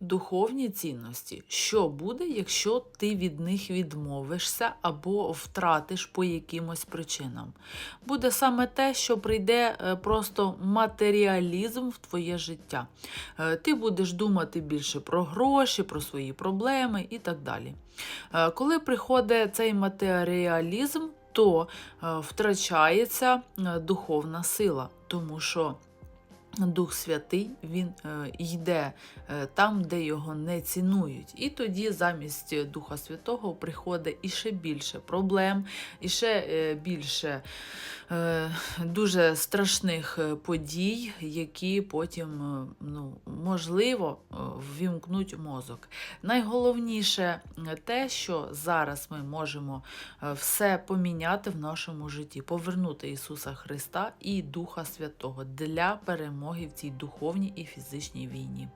духовні цінності. Що буде, якщо ти від них відмовишся або втратиш по якимось причинам? Буде саме те, що прийде е, просто матеріалізм в твоє життя. Е, Ти будеш думати більше про гроші, про свої проблеми і так далі. Е, Коли приходить цей матеріалізм, то втрачається духовна сила, тому що Дух Святий він е, йде е, там, де його не цінують. І тоді замість Духа Святого приходить іще більше проблем, іще е, більше дуже страшних подій, які потім, ну, можливо, ввімкнуть мозок. Найголовніше те, що зараз ми можемо все поміняти в нашому житті, повернути Ісуса Христа і Духа Святого для перемоги в цій духовній і фізичній війні.